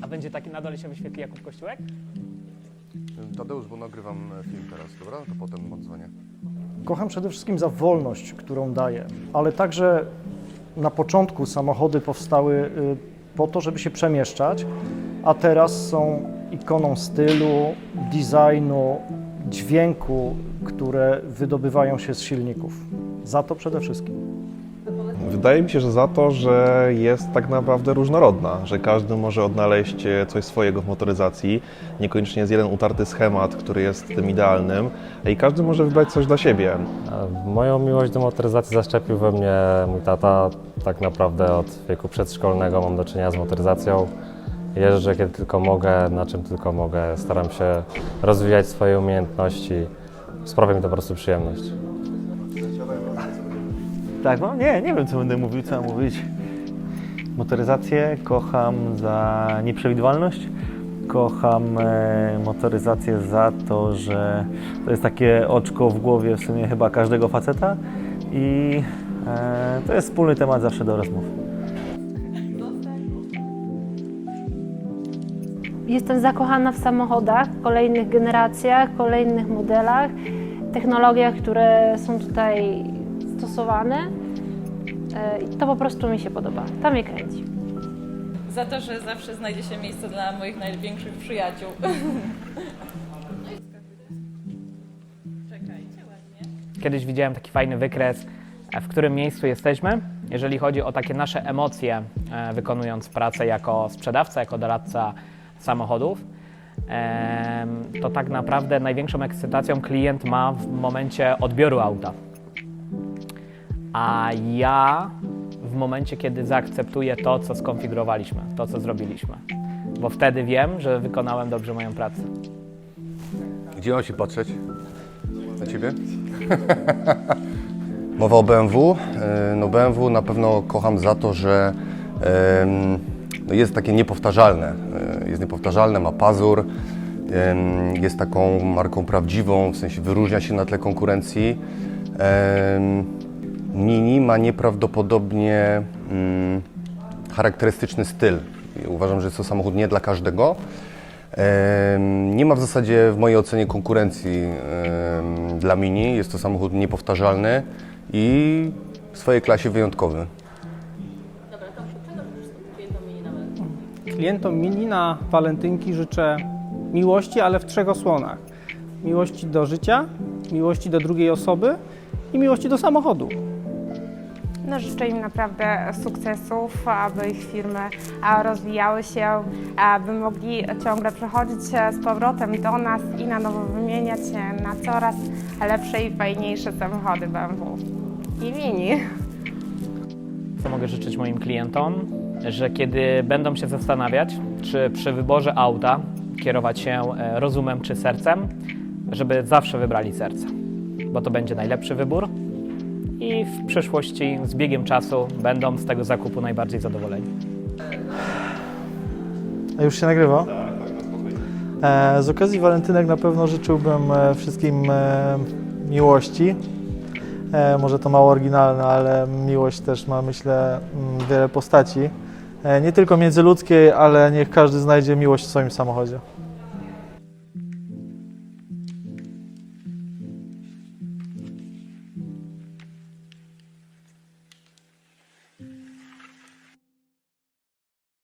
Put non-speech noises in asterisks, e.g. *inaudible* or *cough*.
A będzie taki na dole się wyświetli Jakub Kościółek? Tadeusz, bo nagrywam film teraz, dobra? To potem odzwonię. Kocham przede wszystkim za wolność, którą daje, ale także na początku samochody powstały y, po to, żeby się przemieszczać, a teraz są ikoną stylu, designu, dźwięku, które wydobywają się z silników. Za to przede wszystkim. Wydaje mi się, że za to, że jest tak naprawdę różnorodna, że każdy może odnaleźć e, coś swojego w motoryzacji. Niekoniecznie jest jeden utarty schemat, który jest tym idealnym, i każdy może wybrać coś dla siebie. Moją miłość do motoryzacji zaszczepił we mnie mój tata. Tak naprawdę od wieku przedszkolnego mam do czynienia z motoryzacją. Jeżdżę kiedy tylko mogę, na czym tylko mogę. Staram się rozwijać swoje umiejętności. Sprawia mi to po prostu przyjemność. Tak, no nie, nie wiem co będę mówił, co mam mówić. Motoryzację kocham za nieprzewidywalność. Kocham e, motoryzację za to, że to jest takie oczko w głowie w sumie chyba każdego faceta i e, to jest wspólny temat zawsze do rozmów. Jestem zakochana w samochodach, kolejnych generacjach, kolejnych modelach, technologiach, które są tutaj stosowane. E, I to po prostu mi się podoba. To mnie kręci. Za to, że zawsze znajdzie się miejsce dla moich największych przyjaciół. Czekajcie *laughs* ładnie. Kiedyś widziałem taki fajny wykres, e, w którym miejscu jesteśmy, jeżeli chodzi o takie nasze emocje, e, wykonując pracę jako sprzedawca, jako doradca samochodów. To tak naprawdę największą ekscytacją klient ma w momencie odbioru auta. A ja w momencie, kiedy zaakceptuję to, co skonfigurowaliśmy, to, co zrobiliśmy. Bo wtedy wiem, że wykonałem dobrze moją pracę. Gdzie mam się patrzeć? Na ciebie? *laughs* Mowa o BMW. E, No BMW na pewno kocham za to, że no jest takie niepowtarzalne. E, Jest niepowtarzalne, ma pazur, jest taką marką prawdziwą, w sensie wyróżnia się na tle konkurencji. Mini ma nieprawdopodobnie mm, charakterystyczny styl. Uważam, że jest to samochód nie dla każdego. Nie ma w zasadzie w mojej ocenie konkurencji dla Mini. Jest to samochód niepowtarzalny i w swojej klasie wyjątkowy. Klientom Mini na walentynki życzę miłości, ale w trzech osłonach. Miłości do życia, miłości do drugiej osoby i miłości do samochodu. No, życzę im naprawdę sukcesów, aby ich firmy rozwijały się, aby mogli ciągle przechodzić e, z powrotem do nas i na nowo wymieniać się na coraz lepsze i fajniejsze samochody BMW i Mini. Co mogę życzyć moim klientom? Że kiedy będą się zastanawiać, czy przy wyborze auta kierować się e, rozumem czy sercem, żeby zawsze wybrali serce, bo to będzie najlepszy wybór i w przyszłości z biegiem czasu będą z tego zakupu najbardziej zadowoleni. A już się nagrywa? E, z okazji walentynek na pewno życzyłbym e, wszystkim e, miłości. Może to mało oryginalne, ale miłość też ma, myślę, mm, wiele postaci. Nie tylko międzyludzkiej, ale niech każdy znajdzie miłość w swoim samochodzie.